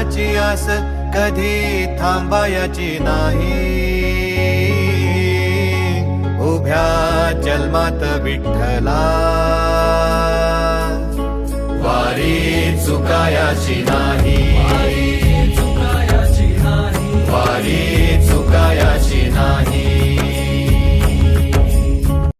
दर्शनाची आस कधी थांबायची नाही. उभ्या जन्मात विठ्ठला. वारी चुकायची वारी चुकायाची नाही.